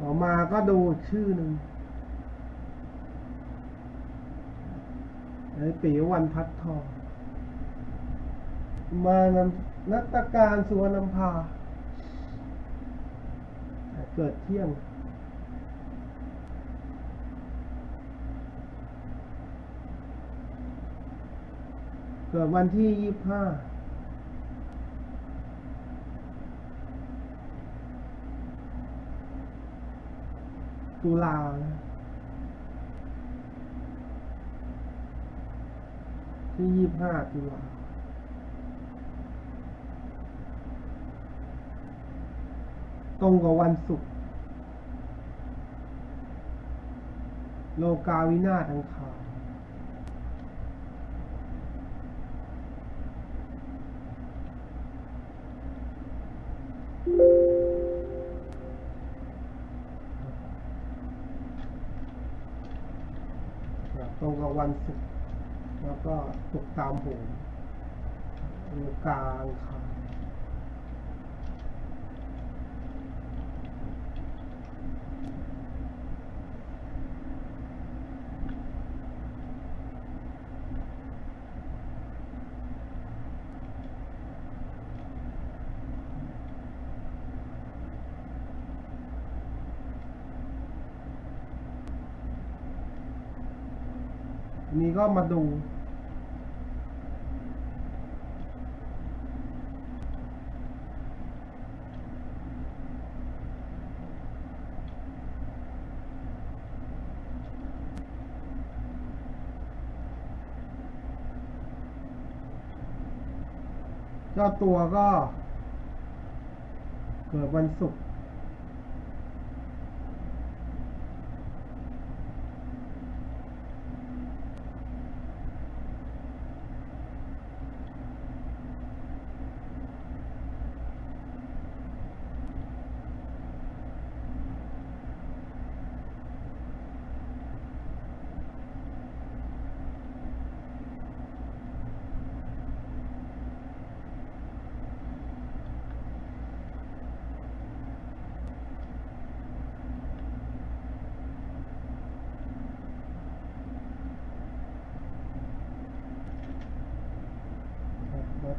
ออกมาก็ดูชื่อหนึ่งไอ้ปีวันพัดทอง มานำนัตการสุวรรณภา เกิดเที่ยง เกิดวันที่ยี่ห้า ตุลาที่ยี่ห้าตุลาตรงกับวันศุกร์โลกาวินาทังคาร วันศุกร์แล้วก็ตกตามผมกลกางคาร อันนี้ก็มาดูเจ้าตัวก็ เกิดวันศุกร์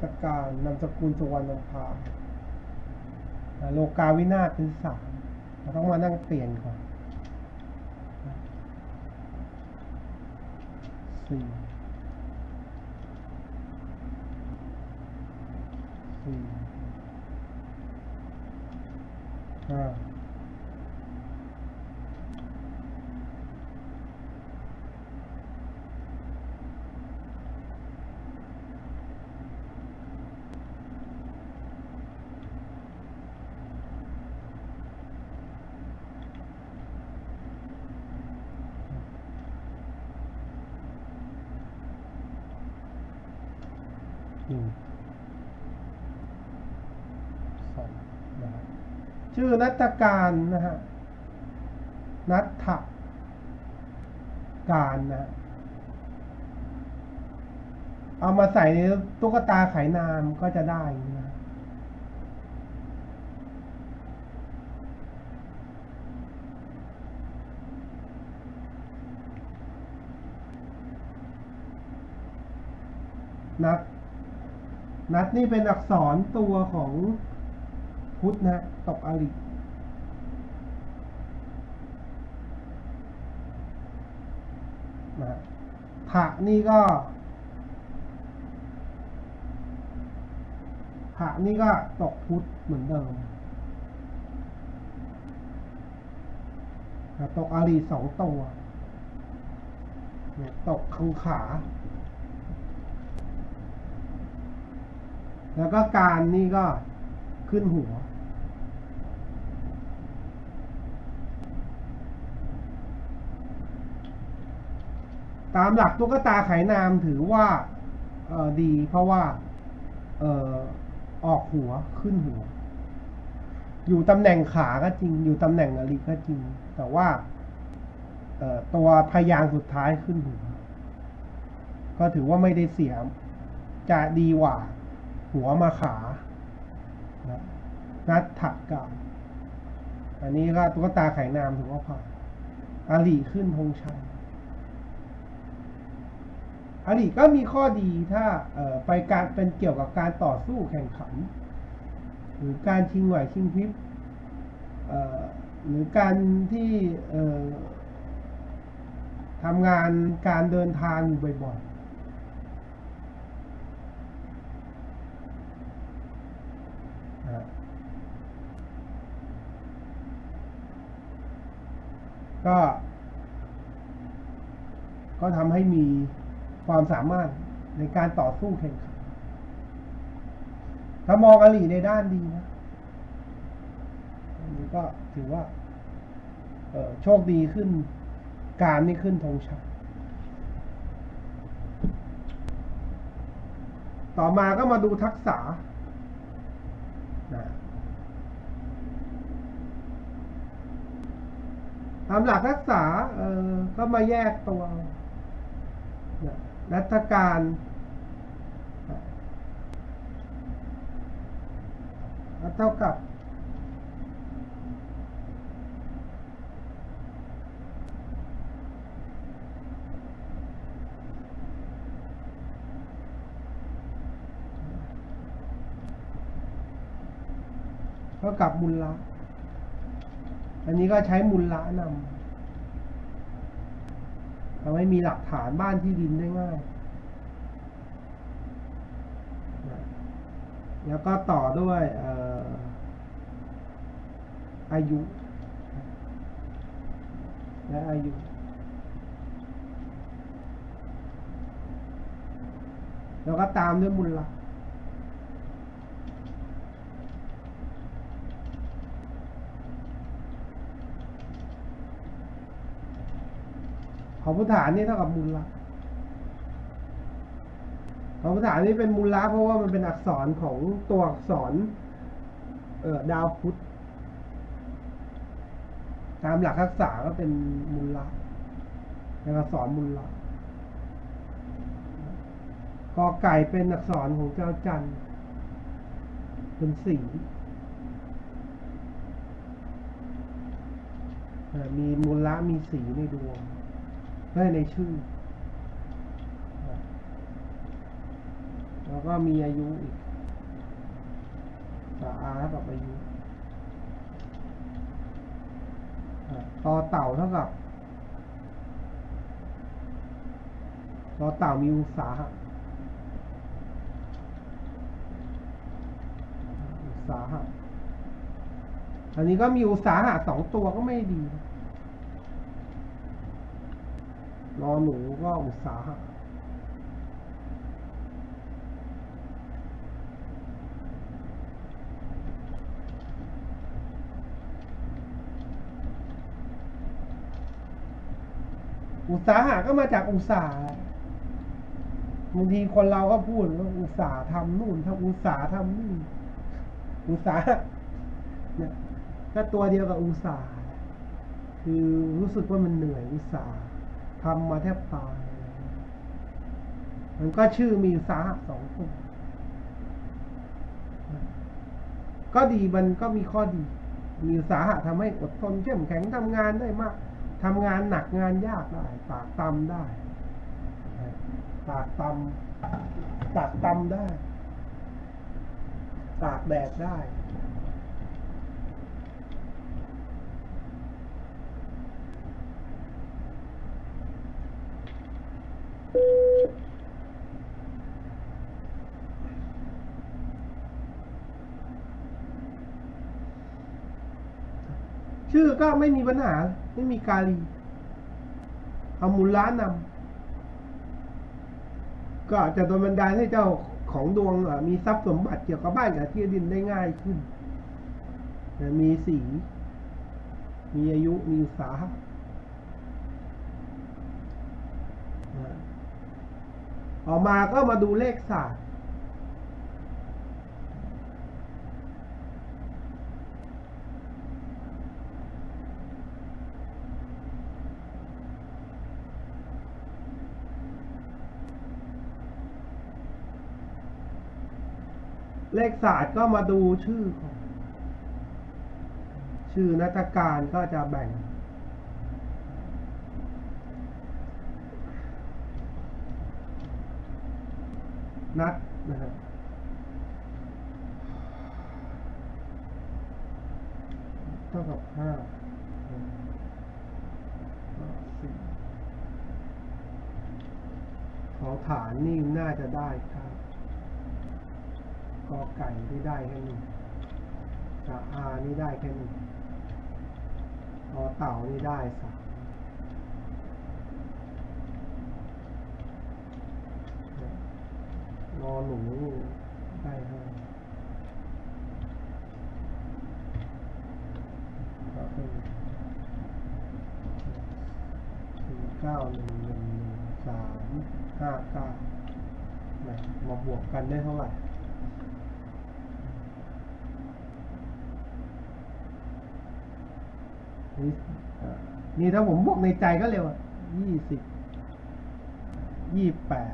ตการนามสกุลสุวรรณภาอ่าโลกาวินาศเป็นสามเราต้องมานั่งเปลี่ยนก่อนสี่ห้าหนึ่ง สองนะครับชื่อนัตการนะฮะ นัทธการนะฮะเอามาใส่ในตุ๊กตาไขนามก็จะได้นะนัด นัดนี่เป็นอักษรตัวของพุทธนะตกอรินะผะนี่ก็ผะนี่ก็ตกพุทธเหมือนเดิมตกอารีสองตัว ตกข้างขา แล้วก็การนี่ก็ขึ้นหัว ตามหลักตุ๊กตาไขนามถือว่าดีเพราะว่าอออกหัวขึ้นหัว อยู่ตำแหน่งขาก็จริง อยู่ตำแหน่งอริก็จริง แต่ว่าตัวพยางสุดท้ายขึ้นหัว ก็ถือว่าไม่ได้เสียจะดีกว่า หัวมาขานะนัดถักกับอันนี้ก็ตุ๊กตาไข่นามถือว่าผ่านอาลีขึ้นธงชัยอาลีก็มีข้อดีถ้าเไปการเป็นเกี่ยวกับการต่อสู้แข่งขัน หรือการชิงไหวชิงพริบหรือการที่ทำงานการเดินทางอยู่บ่อยๆนะ ก็ ก็ทำให้มีความสามารถในการต่อสู้แข่งขัน ถ้ามองอลีในด้านดีนะนี้ก็ถือว่าโชคดีขึ้น การนี่ขึ้นธงชัยต่อมาก็มาดูทักษะ ตามหลักทักษะเออก็มาแยกตัวนะรัฐการเท่ากับเท่ากับมูลละ อันนี้ก็ใช้มูลละนำทำให้มีหลักฐานบ้านที่ดินได้ง่าย แล้วก็ต่อด้วยอายุ และอายุแล้วก็ตามด้วยมูลละ ของพุทธานี่เท่ากับมูลละของพุทธานี่เป็นมูลละเพราะว่ามันเป็นอักษรของตัวอักษร เออดาวพุธตามหลักทักษะก็เป็นมูลละเป็นอักษรมูลละกอไก่เป็นอักษรของเจ้าจันเป็นสีมีมูลละมีสีในดวง ได้ในชื่อ แล้วก็มีอายุอีกต่ออากับอายุต่อเต่าเท่ากับต่อเต่ามีอุตสาหะอุตสาหะอันนี้ก็มีอุตสาหะสองตัวก็ไม่ดี รอนหนูก็อุตสาหะอุตสาหะก็มาจากอุตสาหบางทีคนเราก็พูดว่าอุตสาหทำนู่นทำอุตสาหทำนี่อุตสาหะเนี่ยก็ตัวเดียวกับอุตสาหคือรู้สึกว่ามันเหนื่อยอุตสาห์ ทำมาแทบตายมันก็ชื่อมีสาหะสองตัวก็ดีมันก็มีข้อดี มีสาหะทำให้อดทนเข้มแข็งทำงานได้มากทำงานหนักงานยากได้ตากตำได้ตากตำตากตำได้ ตากแดดได้ ชื่อก็ไม่มีปัญหา ไม่มีกาลีเอามูลล้านนำก็จะโดนบันดาลให้เจ้าของดวงมีทรัพย์สมบัติเกี่ยวกับบ้านกับที่ดินได้ง่ายขึ้น มีสี มีอายุ มีสาหะอ่าออกมาก็มาดูเลขศาสตร์ เลขศาสตร์ก็มาดูชื่อของชื่อนักการก็จะแบ่ง นัดนะฮะเท่ากับห้าของฐานนี่น่าจะได้ครับ กอไก่ที่ได้แค่หนึ่งกะอานี่ได้แค่หนึ่งอเต่านี่ได้สามนอหนูได้ห้าก็เป็นสี่เก้าหนึ่งหนึ่งสามห้าเก้านมาบวกกันได้เท่าไหร่ นี่ถ้าผมบวกในใจก็เร็วยี่สิบยี่แปด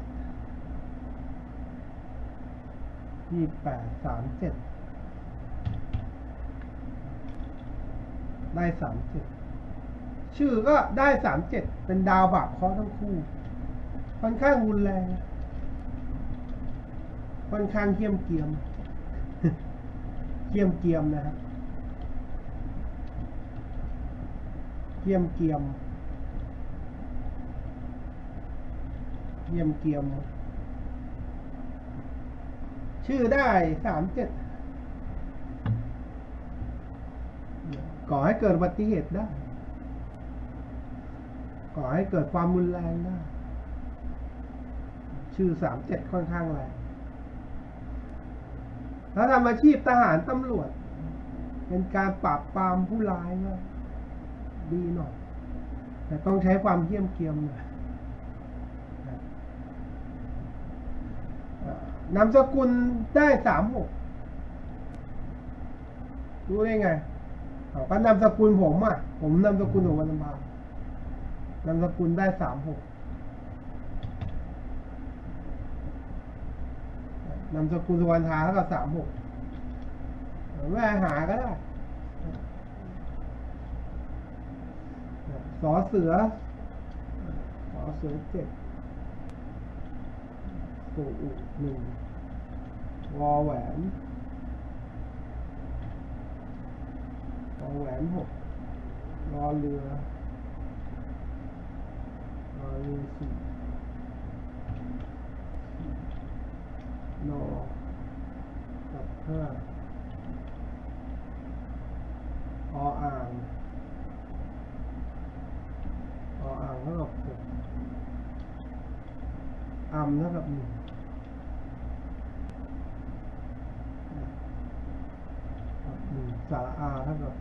ยี่แปดสามเจ็ดได้สามเจ็ดชื่อก็ได้สามเจ็ดเป็นดาวบาปเคราะห์ทั้งคู่ ค่อนข้างรุนแรง ค่อนข้างเขี้ยมเกียม เขี้ยมเกียมนะครับ เยี่ยมเกียม เยี่ยมเกียม ชื่อได้สามเจ็ดก่อให้เกิดอุบัติเหตุได้ ก่อให้เกิดความรุนแรงได้ ชื่อสามเจ็ดค่อนข้างแรงถ้าทำอาชีพทหารตำรวจ เป็นการปราบปรามผู้ร้ายก็ ดีหน่อย แต่ต้องใช้ความเยี่ยมเกียมหน่อยนะนามสกุลได้สามหกรู้ได้ไงเอาก็นามสกุลผมอะ ผมนามสกุลของวันบานามสกุลได้สามหกนามสกุลสุวรรณทาเท่ากับสามหกแม่หาก็ได้ สอเสือสอเสือเจ็ดสูอุหนึ่งวอแหวนวอแหวนหกรอเรือรอเรือสี่นอกับห้าออ่าง ออ่างเท่ากับหกอัม เท่ากับหนึ่งหนึ่งสาอาเท่ากับ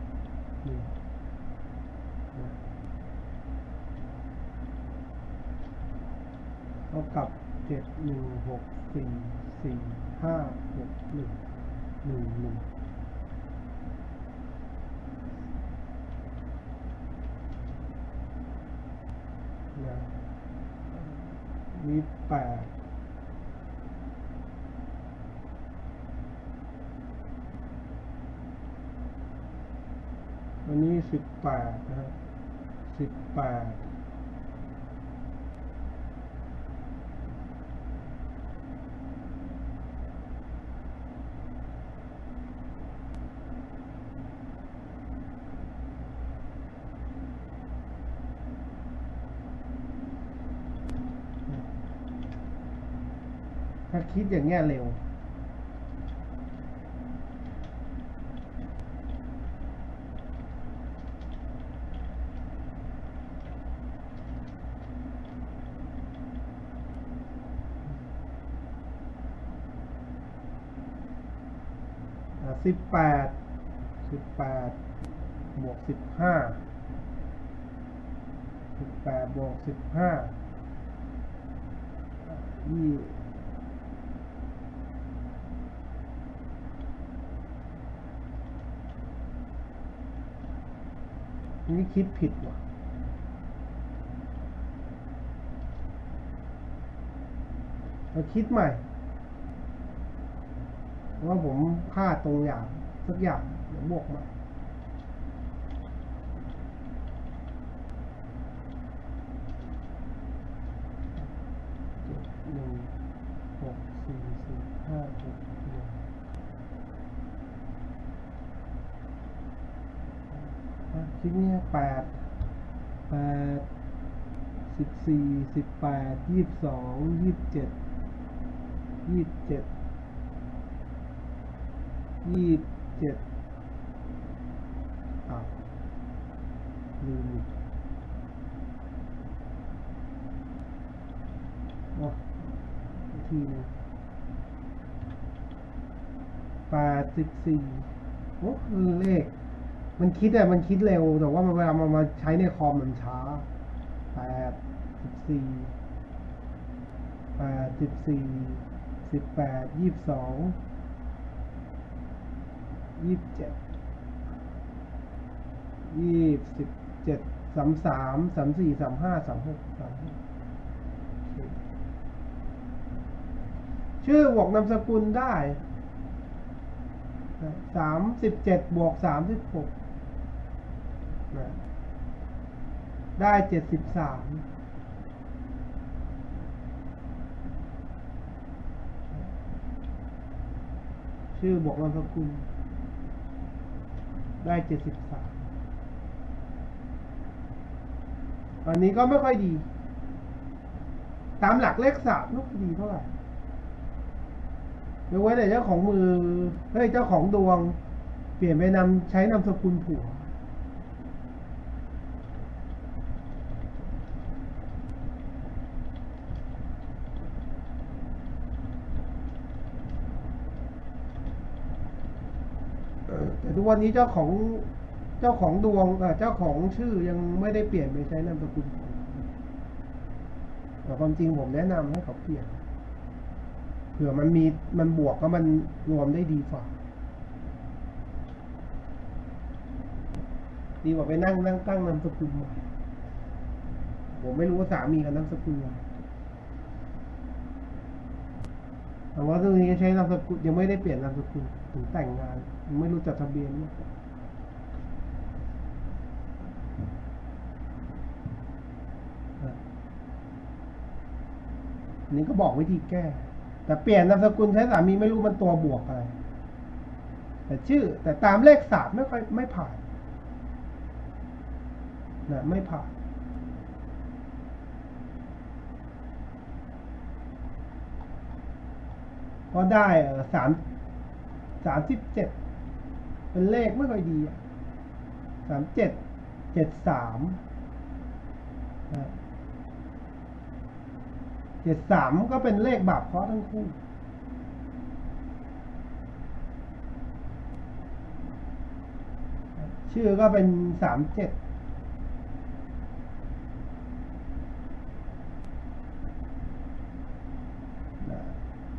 หนึ่งเท่ากับเจ็ดหนึ่งหกสี่สี่ห้าหกหนึ่งหนึ่งหนึ่ง นะ มีแปดวันนี้สิบแปดนะฮะสิบแปดถ้า คิดอย่างเงี้ยเร็ว สิบแปด สิบแปด บวกสิบห้า สิบแปดบวกสิบห้ายี่ นี่คิดผิดว่ะเราคิดใหม่ว่าผมพลาดตรงอย่างสักอย่างเดี๋ยวบวกใหม่ ชิ้นนี้แปดแปดสิบสี่สิบแปดยี่สิบสองยี่สิบเจ็ดยี่สิบเจ็ดยี่สิบเจ็ดอ้าวลืมอีกโอ้ทีนึงแปดสิบสี่โอ้คือเลข มันคิดอะมันคิดเร็ว แต่ว่ามันเวลามันมาใช้ในคอมมันช้าแปดสิบสี่แปดสิบสี่สิบแปดยี่สิบสองยี่สิบเจ็ดยี่สิบเจ็ดสามสามสามสี่สามห้าสามหกสามหกชื่อบวกนามสกุลได้สามสิบเจ็ดบวกสามสิบหก ได้เจ็ดสิบสามชื่อบวกนามสกุลได้เจ็ดสิบสามอันนี้ก็ไม่ค่อยดี ตามหลักเลขสามไม่ค่อยดีเท่าไหร่ยกเว้นแต่เจ้าของมือ เฮ้ย เจ้าของดวง เปลี่ยนไปนำใช้นามสกุลผัว เออแต่ทุก วันนี้เจ้าของเจ้าของดวงเจ้าของชื่อยังไม่ได้เปลี่ยนไปใช้นามสกุลแต่ความจริงผมแนะนำให้เขาเปลี่ยนเผื่อมันมีมันบวกก็มันรวมได้ดีกว่าดีกว่าไปนั่งนั่งตั้งนามสกุลใหม่ผมไม่รู้ว่าสามีกับนามสกุลอะไร แต่ว่าตรงนี้ใช้นามสกุลยังไม่ได้เปลี่ยนนามสกุลถึงแต่งงานยังไม่รู้จดทะเบียนเนี่ยนี่ก็บอกวิธีแก้ แต่เปลี่ยนนามสกุลใช้สามีไม่รู้มันตัวบวกอะไร แต่ชื่อ แต่ตามเลขสามไม่ค่อยไม่ผ่านนะไม่ผ่าน เพราได้สามสามสิบเจ็ดเป็นเลขไม่ค่อยดีอะสามเจ็ดเจ็ดสามเจ็ดสามก็เป็นเลขบาปเคราะห์ทั้งคู่ชื่อก็เป็นสามเจ็ด นะ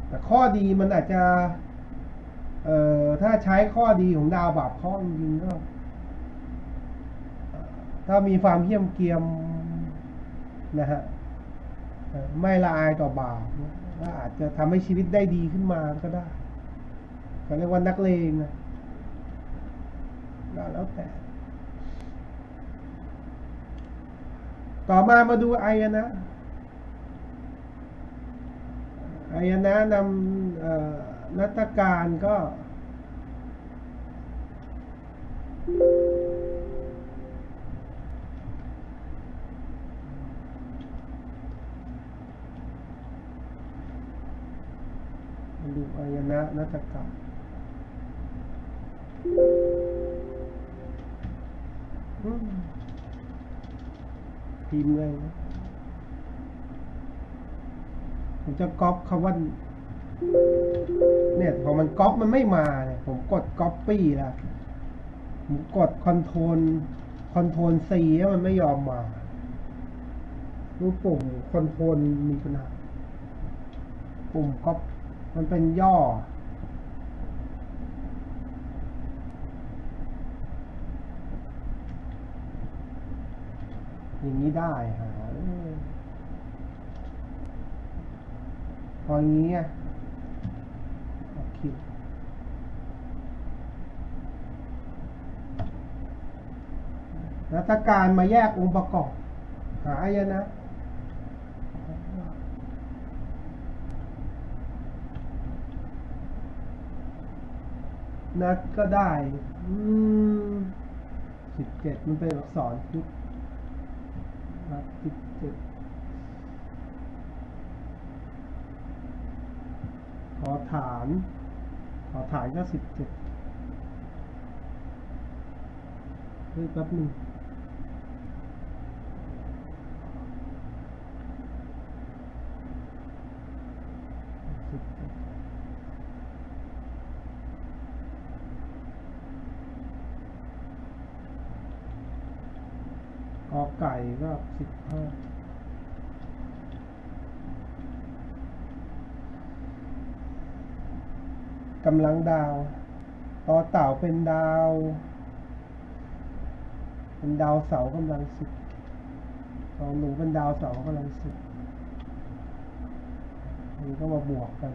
แต่ ข้อดีมันอาจจะเอ่อถ้าใช้ข้อดีของดาวบาปข้อจริงก็ ถ้ามีความเพียมเกียมนะฮะไม่ละอายต่อบาปก็อาจจะทำให้ชีวิตได้ดีขึ้นมาก็ได้เขาเรียกว่านักเลงนะแล้วแต่ ต่อมามาดูไอยนะ อายนะนำนัตการก็ดูอายนะนัตการพิมพ์เลยนะ ผม จะก๊อปคำว่า เนี่ยพอมันก๊อปมันไม่มาเนี่ยผมกดก๊อปปี้ล้วผมกดคอนโทรลคอนโทรลซีแล้วมันไม่ยอมมารูปปุ่มคอนโทรลมีปัญหาปุ่มก๊อปมันเป็นย่ออย่างนี้ได้หาเออ พออย่างนี้อะโอเคแล้วถ้าการมาแยกองค์ประกอบ หาอายนะนัดก็ได้สิบเจ็ดมันเป็นอักษรพุทธรับสิบเจ็ด ขอฐาน ขอฐานก็สิบเจ็ดเฮ้ยแป๊บหนึงสิบเจ็ดกอไก่ก็สิบห้า กำลังดาวต่อเต่าเป็นดาว เป็นดาวเสากำลังสิบตอนหนูเป็นดาวเสากำลังสิบนี่ก็มาบวกกัน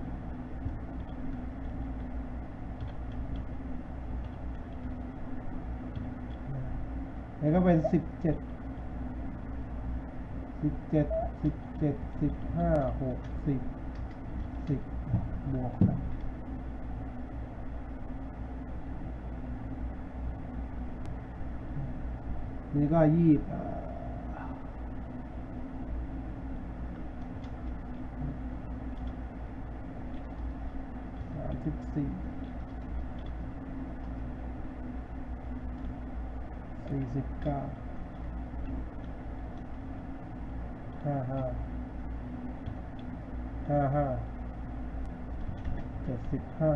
แล้วก็เป็นสิบเจ็ดสิบเจ็ดสิบเจ็ดสิบห้าหกสิบสิบบวกกัน นี่ก็ยี่สิบเอ่อสามสิบสี่สี่สิบเก้าห้าห้าห้าห้าเจ็ดสิบห้า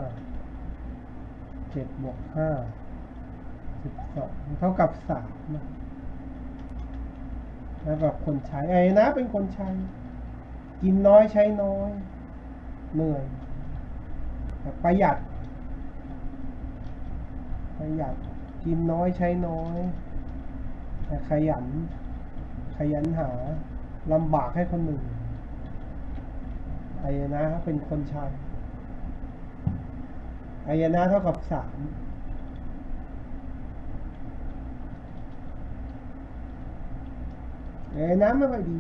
เจ็ดบวกห้าสิบสองเท่ากับสามนะ แล้วแบคนใช้ไอ้นะเป็นคนใช้ กินน้อยใช้น้อย เหนื่อยประหยัด ประหยัด กินน้อยใช้น้อยแต่ขยัน ขยันหาลำบากให้คนหนึ่งอายนะเป็นคนใช้อายนะเท่ากับสามอาย นะไม่ค่อยดี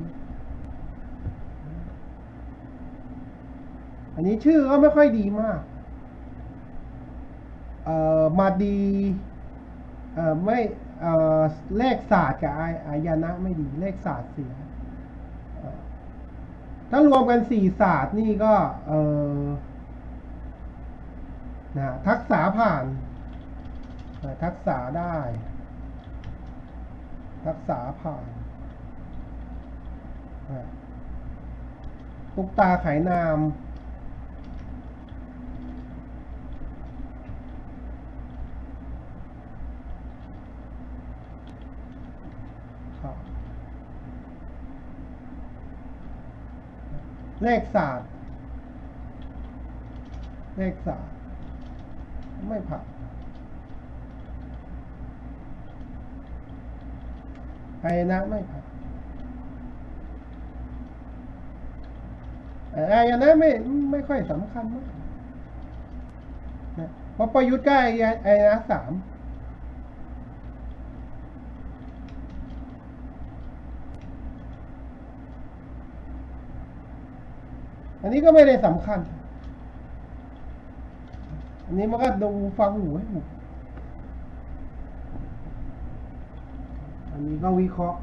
อันนี้ชื่อก็ไม่ค่อยดีมากเอ่อมาดีเอ่อไม่เอ่อเลขศาสตร์กับอายอายนะไม่ดีเลขศาสตร์เสียถ้ารวมกันสี่ศาสตร์นี่ก็เอ่อนะทักษะผ่านทักษะได้ ทักษะผ่าน อะตุกตาไขนาม เลขศาสตร์ เลขศาสตร์ ไม่ผ่านไอ้นะไม่ผ่าน ไอ้นะไม่ไม่ค่อยสำคัญมากนะเพราะประยุทธ์ก็ไอ้ไอ้นะสามอันนี้ก็ไม่ได้สำคัญ อันนี้มันก็ดูฟังหูให้หูอันนี้ก็วิเคราะห์